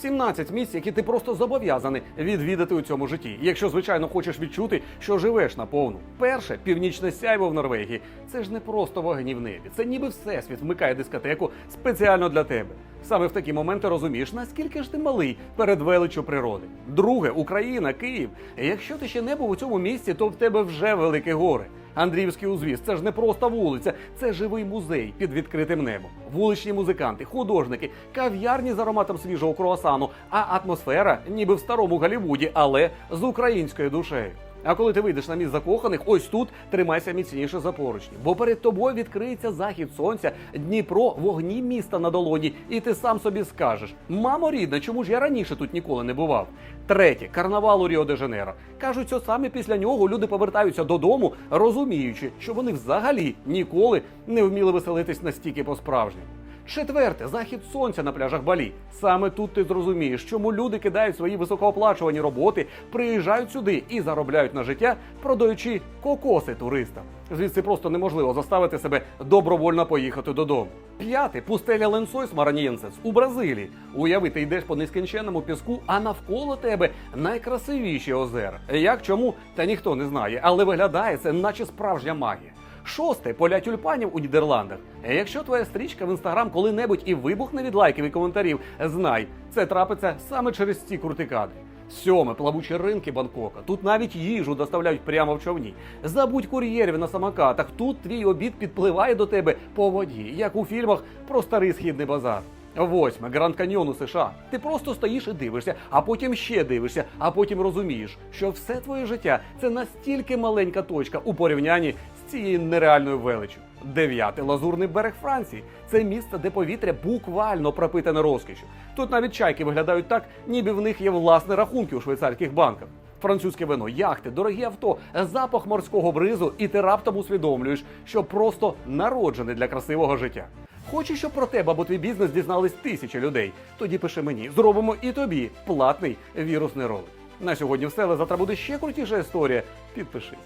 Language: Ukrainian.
17 місць, які ти просто зобов'язаний відвідати у цьому житті, якщо звичайно хочеш відчути, що живеш наповну. Перше північне сяйво в Норвегії. Це ж не просто вогні в небі. Це ніби всесвіт вмикає дискотеку спеціально для тебе. Саме в такі моменти розумієш, наскільки ж ти малий перед величчю природи. Друге, Україна, Київ. Якщо ти ще не був у цьому місці, то в тебе вже великі гори. Андріївський узвіз це ж не просто вулиця, це живий музей під відкритим небом. Вуличні музиканти, художники, кав'ярні з ароматом свіжого круасану, а атмосфера ніби в старому Галівуді, але з українською душею. А коли ти вийдеш на місць закоханих, ось тут тримайся міцніше за поручні, бо перед тобою відкриється захід сонця, Дніпро, вогні міста на долоні, і ти сам собі скажеш: мамо рідна, чому ж я раніше тут ніколи не бував? Третє карнавал у Ріо де Жанейро. Кажуть, що саме після нього люди повертаються додому, розуміючи, що вони взагалі ніколи не вміли веселитись настільки по-справжньому. Четверте захід сонця на пляжах Балі. Саме тут ти зрозумієш, чому люди кидають свої високооплачувані роботи, приїжджають сюди і заробляють на життя, продаючи кокоси туристам. Звідси просто неможливо заставити себе добровольно поїхати додому. П'яте пустеля Ленсойс Мараньєнсес у Бразилії. Уяви, ти йдеш по нескінченному піску, а навколо тебе найкрасивіші озера. Як чому, та ніхто не знає, але виглядає це, наче справжня магія. Шосте поля тюльпанів у Нідерландах. Якщо твоя стрічка в інстаграм коли-небудь і вибухне від лайків і коментарів, знай, це трапиться саме через ці крути кадри. Сьоме плавучі ринки Бангкока. Тут навіть їжу доставляють прямо в човні. Забудь кур'єрів на самокатах. Тут твій обід підпливає до тебе по воді, як у фільмах про старий східний базар. Восьме Гранд Каньйон у США. Ти просто стоїш і дивишся, а потім ще дивишся, а потім розумієш, що все твоє життя це настільки маленька точка у порівнянні цією нереальною величчю. Дев'яте лазурний берег Франції. Це місце, де повітря буквально пропитане розкішю. Тут навіть чайки виглядають так, ніби в них є власні рахунки у швейцарських банках. Французьке вино, яхти, дорогі авто, запах морського бризу, і ти раптом усвідомлюєш, що просто народжений для красивого життя. Хочеш, щоб про тебе або твій бізнес дізнались тисячі людей? Тоді пиши мені, зробимо і тобі платний вірусний ролик. На сьогодні все, але завтра буде ще крутіша історія. Підпишись.